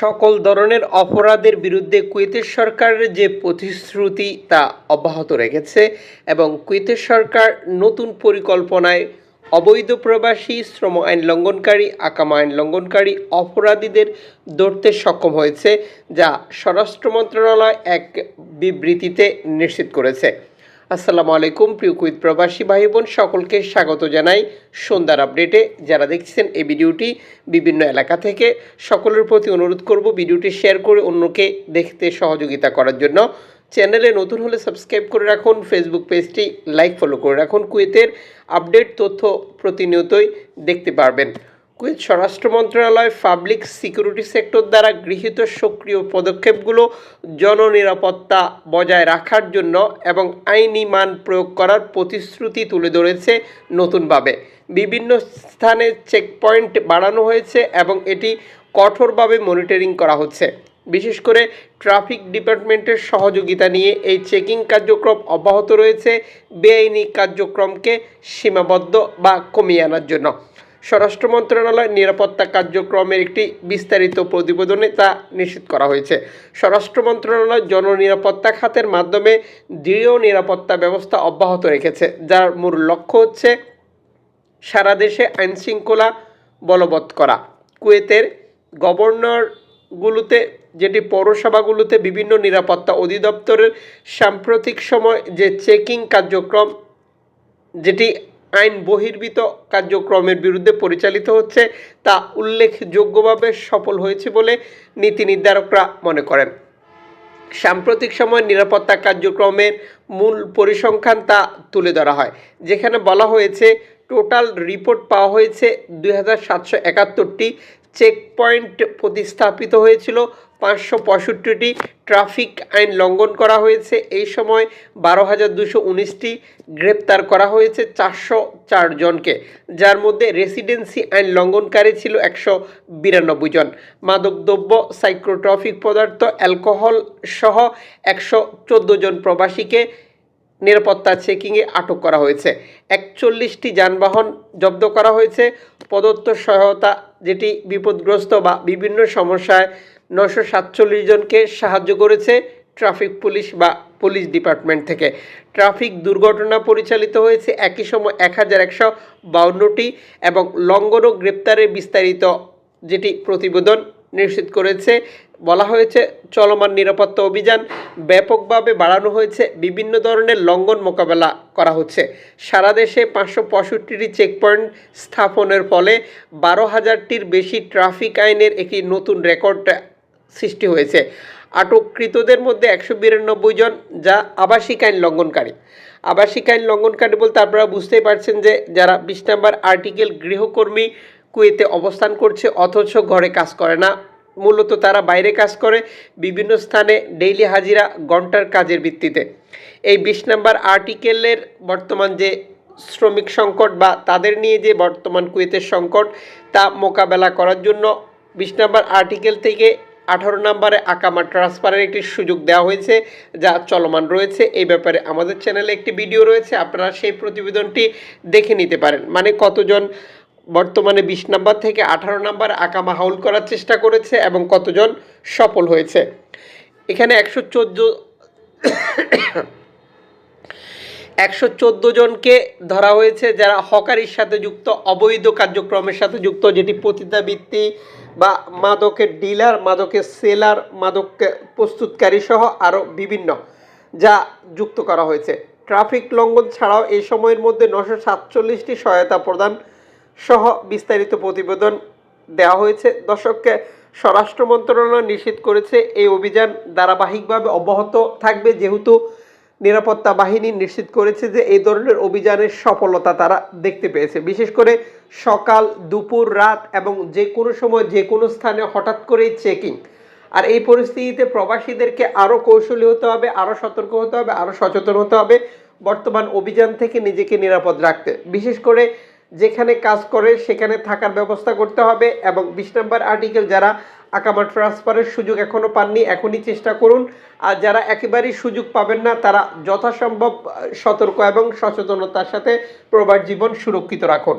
সকল ধরনের অপরাধের বিরুদ্ধে কুয়েতের সরকারের যে প্রতিশ্রুতি তা অব্যাহত রেখেছে এবং কুয়েতের সরকার নতুন পরিকল্পনায় অবৈধ প্রবাসী, শ্রম আইন লঙ্ঘনকারী, আকাম আইন লঙ্ঘনকারী অপরাধীদের ধরতে সক্ষম হয়েছে, যা স্বরাষ্ট্র মন্ত্রণালয় এক বিবৃতিতে নিশ্চিত করেছে। আসসালামু আলাইকুম, প্রিয় কুইত প্রবাসী ভাই বোন সকলকে স্বাগত জানাই সন্ধ্যার আপডেটে। যারা দেখছেন এই ভিডিওটি, বিভিন্ন এলাকা থেকে সকলের প্রতি অনুরোধ করব ভিডিওটি শেয়ার করে অন্যকে দেখতে সহযোগিতা করার জন্য। চ্যানেলে নতুন হলে সাবস্ক্রাইব করে রাখুন, ফেসবুক পেজটি লাইক, ফলো করে রাখুন। কুয়েতের আপডেট তথ্য প্রতিনিয়তই দেখতে পারবেন। কুয়েত স্বরাষ্ট্র মন্ত্রণালয়, পাবলিক সিকিউরিটি সেক্টর দ্বারা গৃহীত সক্রিয় পদক্ষেপগুলো জননিরাপত্তা বজায় রাখার জন্য এবং আইনি মান প্রয়োগ করার প্রতিশ্রুতি তুলে ধরেছে নতুনভাবে। বিভিন্ন স্থানে চেকপয়েন্ট বাড়ানো হয়েছে এবং এটি কঠোরভাবে মনিটরিং করা হচ্ছে। বিশেষ করে ট্রাফিক ডিপার্টমেন্টের সহযোগিতা নিয়ে এই চেকিং কার্যক্রম অব্যাহত রয়েছে। বেআইনি কার্যক্রমকে সীমাবদ্ধ বা কমিয়ে আনার জন্য। স্বরাষ্ট্র মন্ত্রণালয় নিরাপত্তা কার্যক্রমের একটি বিস্তারিত প্রতিবেদনে তা নিশ্চিত করা হয়েছে। স্বরাষ্ট্র মন্ত্রণালয় জননিরাপত্তা খাতের মাধ্যমে দৃঢ় নিরাপত্তা ব্যবস্থা অব্যাহত রেখেছে, যার মূল লক্ষ্য হচ্ছে সারা দেশে আইনশৃঙ্খলা বলবৎ করা। কুয়েতের গভর্নরগুলোতে, যেটি পৌরসভাগুলোতে বিভিন্ন নিরাপত্তা অধিদপ্তরের সাম্প্রতিক সময় যে চেকিং কার্যক্রম, যেটি আইন বহির্ভূত কার্যক্রমের বিরুদ্ধে পরিচালিত হচ্ছে তা উল্লেখযোগ্যভাবে সফল হয়েছে বলে নীতি নির্ধারকরা মনে করেন। সাম্প্রতিক সময় নিরাপত্তা কার্যক্রমের মূল পরিসংখ্যান তা তুলে ধরা হয়, যেখানে বলা হয়েছে, টোটাল রিপোর্ট পাওয়া হয়েছে দুই হাজার সাতশো একাত্তরটি চেক পয়েন্ট প্রতিস্থাপিত হয়েছিল। পাঁচশো পঁয়ষট্টিটি ট্রাফিক আইন লঙ্ঘন করা হয়েছে। এই সময় বারো হাজার দুশো উনিশটি গ্রেপ্তার করা হয়েছে চারশো চারজনকে যার মধ্যে রেসিডেন্সি আইন লঙ্ঘনকারী ছিল একশো বিরানব্বই জন। মাদকদ্রব্য সাইক্রোট্রফিক পদার্থ, অ্যালকোহল সহ একশো চোদ্দ জন প্রবাসীকে নিরাপত্তা চেকিংয়ে আটক করা হয়েছে। একচল্লিশটি যানবাহন জব্দ করা হয়েছে। প্রদত্ত সহায়তা যেটি বিপদগ্রস্ত বা বিভিন্ন সমস্যায় নশো সাতচল্লিশ জনকে সাহায্য করেছে ট্রাফিক পুলিশ বা পুলিশ ডিপার্টমেন্ট থেকে। ট্রাফিক দুর্ঘটনা পরিচালিত হয়েছে একই সময় এক হাজার একশো বাউন্নটি এবং লঙ্ঘন ও গ্রেপ্তারের বিস্তারিত, যেটি প্রতিবেদন নিশ্চিত করেছে বলা হয়েছে, চলমান নিরাপত্তা অভিযান ব্যাপকভাবে বাড়ানো হয়েছে, বিভিন্ন ধরনের লঙ্ঘন মোকাবেলা করা হচ্ছে। সারা দেশে পাঁচশো পঁয়ষট্টিটি চেকপয়েন্ট স্থাপনের ফলে বারো হাজারটির বেশি ট্রাফিক আইনের একটি নতুন রেকর্ড সৃষ্টি হয়েছে। আটককৃতদের মধ্যে একশো বিরানব্বই জন যা আবাসিক আইন লঙ্ঘনকারী। আবাসিক আইন লঙ্ঘনকারী বলতে আপনারা বুঝতেই পারছেন যে যারা বিশ নম্বর আর্টিকেল গৃহকর্মী কুয়েতে অবস্থান করছে, অথচ ঘরে কাজ করে না। মূলত তারা বাইরে কাজ করে, বিভিন্ন স্থানে ডেইলি হাজিরা ঘণ্টার কাজের ভিত্তিতে। এই বিশ নম্বর আর্টিকেলের বর্তমান যে শ্রমিক সংকট বা তাদের নিয়ে যে বর্তমান কুয়েতের সংকট, তা মোকাবেলা করার জন্য বিশ নম্বর আর্টিকেল থেকে আঠারো নম্বরে আকামা ট্রান্সফারের একটি সুযোগ দেওয়া হয়েছে, যা চলমান রয়েছে। এই ব্যাপারে আমাদের চ্যানেলে একটি ভিডিও রয়েছে, আপনারা সেই প্রতিবেদনটি দেখে নিতে পারেন। মানে কতজন বর্তমানে বিশ নাম্বার থেকে আঠারো নাম্বার আকামা হাউল করার চেষ্টা করেছে এবং কতজন সফল হয়েছে। এখানে একশো চোদ্দ একশো চোদ্দ জনকে ধরা হয়েছে যারা হকারির সাথে যুক্ত, অবৈধ কার্যক্রমের সাথে যুক্ত, যেটি পতিতাবৃত্তি বা মাদকের ডিলার মাদকের সেলার মাদক প্রস্তুতকারী সহ আরও বিভিন্ন যা যুক্ত করা হয়েছে। ট্রাফিক লঙ্ঘন ছাড়াও এই সময়ের মধ্যে নশো সাতচল্লিশটি সহায়তা প্রদান সহ বিস্তারিত প্রতিবেদন দেওয়া হয়েছে। দর্শককে স্বরাষ্ট্র মন্ত্রণালয় নিশ্চিত করেছে। এই অভিযান ধারাবাহিকভাবে অব্যাহত থাকবে। যেহেতু নিরাপত্তা বাহিনী নিশ্চিত করেছে যে এই ধরনের অভিযানের সফলতা তারা দেখতে পেয়েছে। বিশেষ করে সকাল, দুপুর, রাত এবং যে কোনো সময় যে কোনো স্থানে হঠাৎ করেই চেকিং। আর এই পরিস্থিতিতে প্রবাসীদেরকে আরও কৌশলী হতে হবে, আরও সতর্ক হতে হবে, আরও সচেতন হতে হবে। বর্তমান অভিযান থেকে নিজেকে নিরাপদ রাখতে। বিশেষ করে যেখানে কাজ করে, সেখানে থাকার ব্যবস্থা করতে হবে এবং বিশ নম্বর আর্টিকেল যারা আকামা ট্রান্সফারের সুযোগ এখনও পাননি, এখনই চেষ্টা করুন। আর যারা একেবারেই সুযোগ পাবেন না, তারা যথাসম্ভব সতর্ক এবং সচেতনতার সাথে প্রবার জীবন সুরক্ষিত রাখুন।